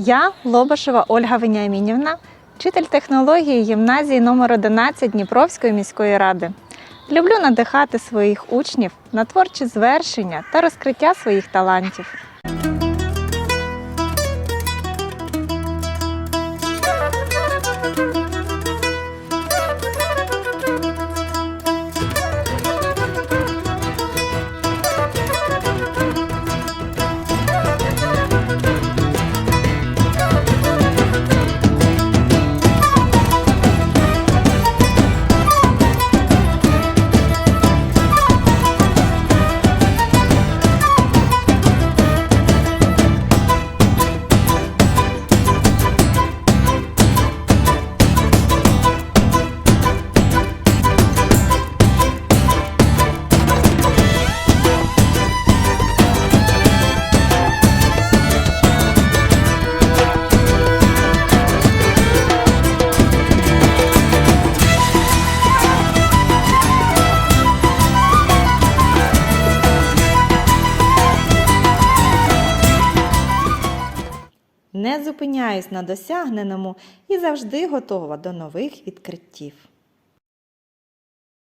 Я Лобашева Ольга Веніамінівна, вчитель технології гімназії номер 11 Дніпровської міської ради. Люблю надихати своїх учнів на творчі звершення та розкриття своїх талантів. Не зупиняюсь на досягненому і завжди готова до нових відкриттів.